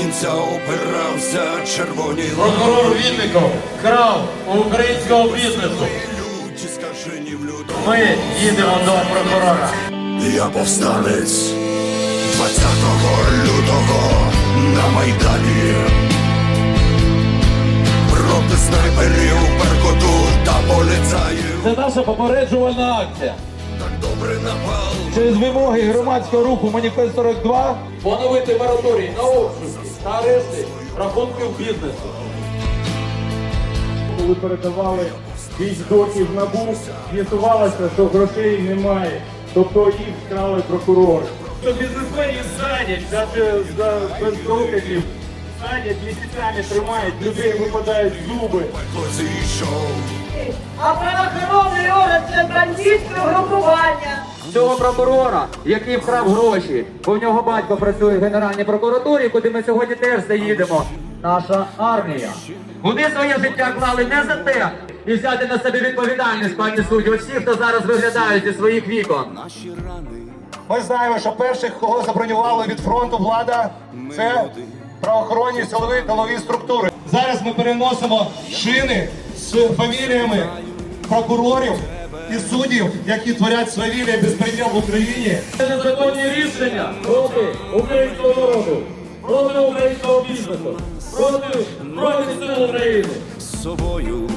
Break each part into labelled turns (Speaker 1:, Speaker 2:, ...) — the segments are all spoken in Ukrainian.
Speaker 1: кінця опирався червоній
Speaker 2: Прокурор Вінников крав у українського бізнесу.
Speaker 1: люті скажені в люду.
Speaker 2: Ми їдемо до прокурора.
Speaker 1: Я повстанець 20 лютого на Майдані. Проти снайперів, беркоту та поліцаїв.
Speaker 3: Це наша попереджувальна акція.
Speaker 1: Так добре напал.
Speaker 3: Через вимоги громадського руху Маніфест 42 поновити мораторій на обшуки та арешти рахунків бізнесу.
Speaker 4: коли передавали військдоків в НАБУ, з'ясувалося, що грошей немає. Тобто їх вкрали прокурори. То бізнесменів садять, навіть за без доказів, садять місяцями тримають, людей випадають зуби.
Speaker 5: А правоохоронний орган бандитське групування.
Speaker 6: Цього прокурора, який вкрав гроші, бо в нього батько працює в Генеральній прокуратурі, куди ми сьогодні теж заїдемо. Наша армія. Вони своє життя клали не за те і взяти на себе відповідальність, пані судді, усі, хто зараз виглядають зі своїх вікон.
Speaker 7: Ми знаємо, що перших, кого забронювали від фронту влада, це правоохоронні силові тилові структури. Зараз ми переносимо шини з фаміліями прокурорів і суддів, які творять свавілля і безпреділ в Україні.
Speaker 3: Це незаконні рішення проти українського народу, проти українського бізнесу, проти Збройних сил України.
Speaker 1: з собою,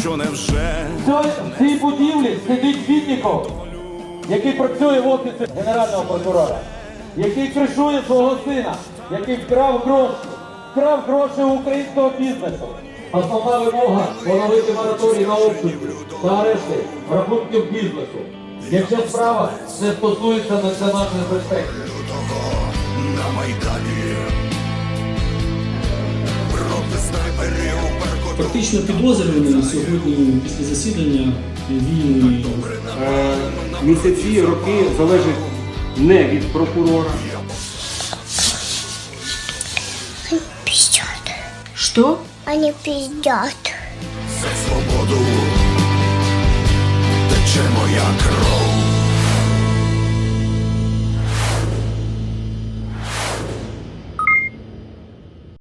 Speaker 1: що невже
Speaker 3: В цій будівлі сидить Вінніков, який працює в офісі генерального прокурора, який кришує свого сина, який вкрав гроші, вкрав гроші у українського бізнесу. Основна вимога поновити мораторій на обшуки та арешти рахунків бізнесу. Якщо справа не стосується національної безпеки.
Speaker 1: на Майдані. Проти снайперів, беркоту
Speaker 8: підозрюваний сьогодні після засідання вільний.
Speaker 4: Місяці, роки залежить не від прокурора.
Speaker 5: Що?
Speaker 9: Они пиздят.
Speaker 1: за свободу. Тече моя кров.